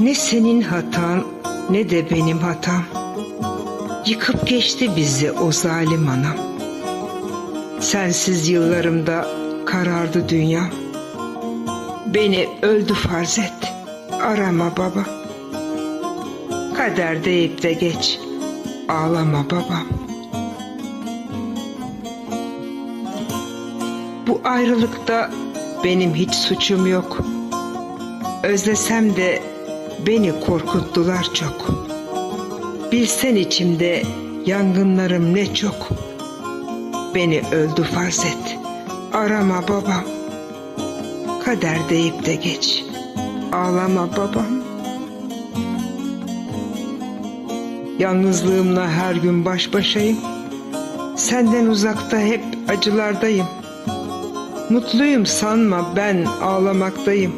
Ne senin hatan ne de benim hatam. Yıkıp geçti bizi o zalim anam. Sensiz yıllarımda karardı dünya. Beni öldü farz et. Arama baba. Kader deyip de geç. Ağlama babam. Bu ayrılıkta benim hiç suçum yok. Özlesem de beni korkuttular çok. Bilsen içimde yangınlarım ne çok. Beni öldü farz et. Arama babam. Kader deyip de geç. Ağlama babam. Yalnızlığımla her gün baş başayım. Senden uzakta hep acılardayım. Mutluyum sanma ben ağlamaktayım.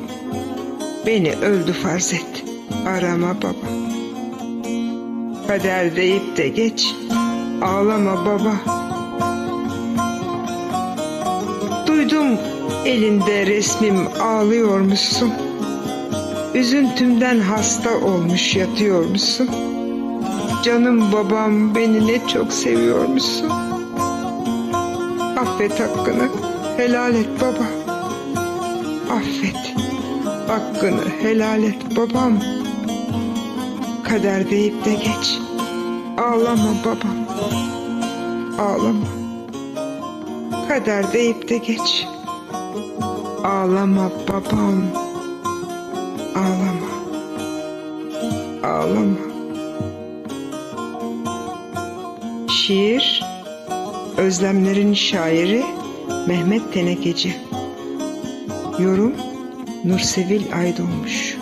Beni öldü farz et. Arama baba. Kader deyip de geç. Ağlama baba. Duydum elinde resmim ağlıyormuşsun. Üzüntümden hasta olmuş yatıyormuşsun. Canım babam beni ne çok seviyormuşsun. Affet hakkını, helal et baba. Affet, hakkını helal et babam. Kader deyip de geç. Ağlama babam. Ağlama. Kader deyip de geç. Ağlama babam. Ağlama. Ağlama. Şiir Özlemlerin şairi Mehmet Tenekeci Yorum Nursevil Aydoğmuş